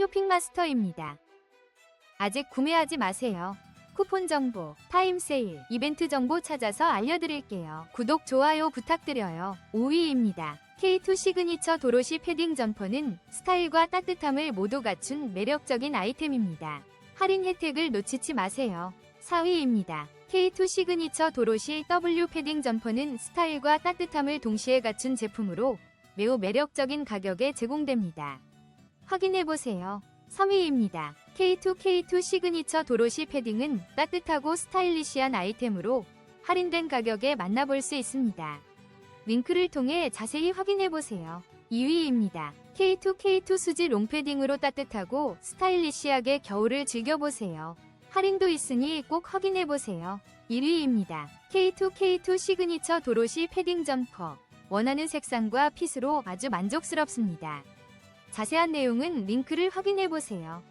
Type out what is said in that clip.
쇼핑마스터입니다. 아직 구매하지 마세요. 쿠폰 정보, 타임 세일, 이벤트 정보 찾아서 알려드릴게요. 구독, 좋아요 부탁드려요. 5위입니다. K2 시그니처 도로시 패딩 점퍼는 스타일과 따뜻함을 모두 갖춘 매력적인 아이템입니다. 할인 혜택을 놓치지 마세요. 4위입니다. K2 시그니처 도로시 W 패딩 점퍼는 스타일과 따뜻함을 동시에 갖춘 제품으로 매우 매력적인 가격에 제공됩니다. 확인해보세요. 3위입니다. K2 K2 시그니처 도로시 패딩은 따뜻하고 스타일리시한 아이템으로 할인된 가격에 만나볼 수 있습니다. 링크를 통해 자세히 확인해보세요. 2위입니다. K2 K2 수지 롱패딩으로 따뜻하고 스타일리시하게 겨울을 즐겨보세요. 할인도 있으니 꼭 확인해보세요. 1위입니다. K2 K2 시그니처 도로시 패딩 점퍼. 원하는 색상과 핏으로 아주 만족스럽습니다. 자세한 내용은 링크를 확인해 보세요.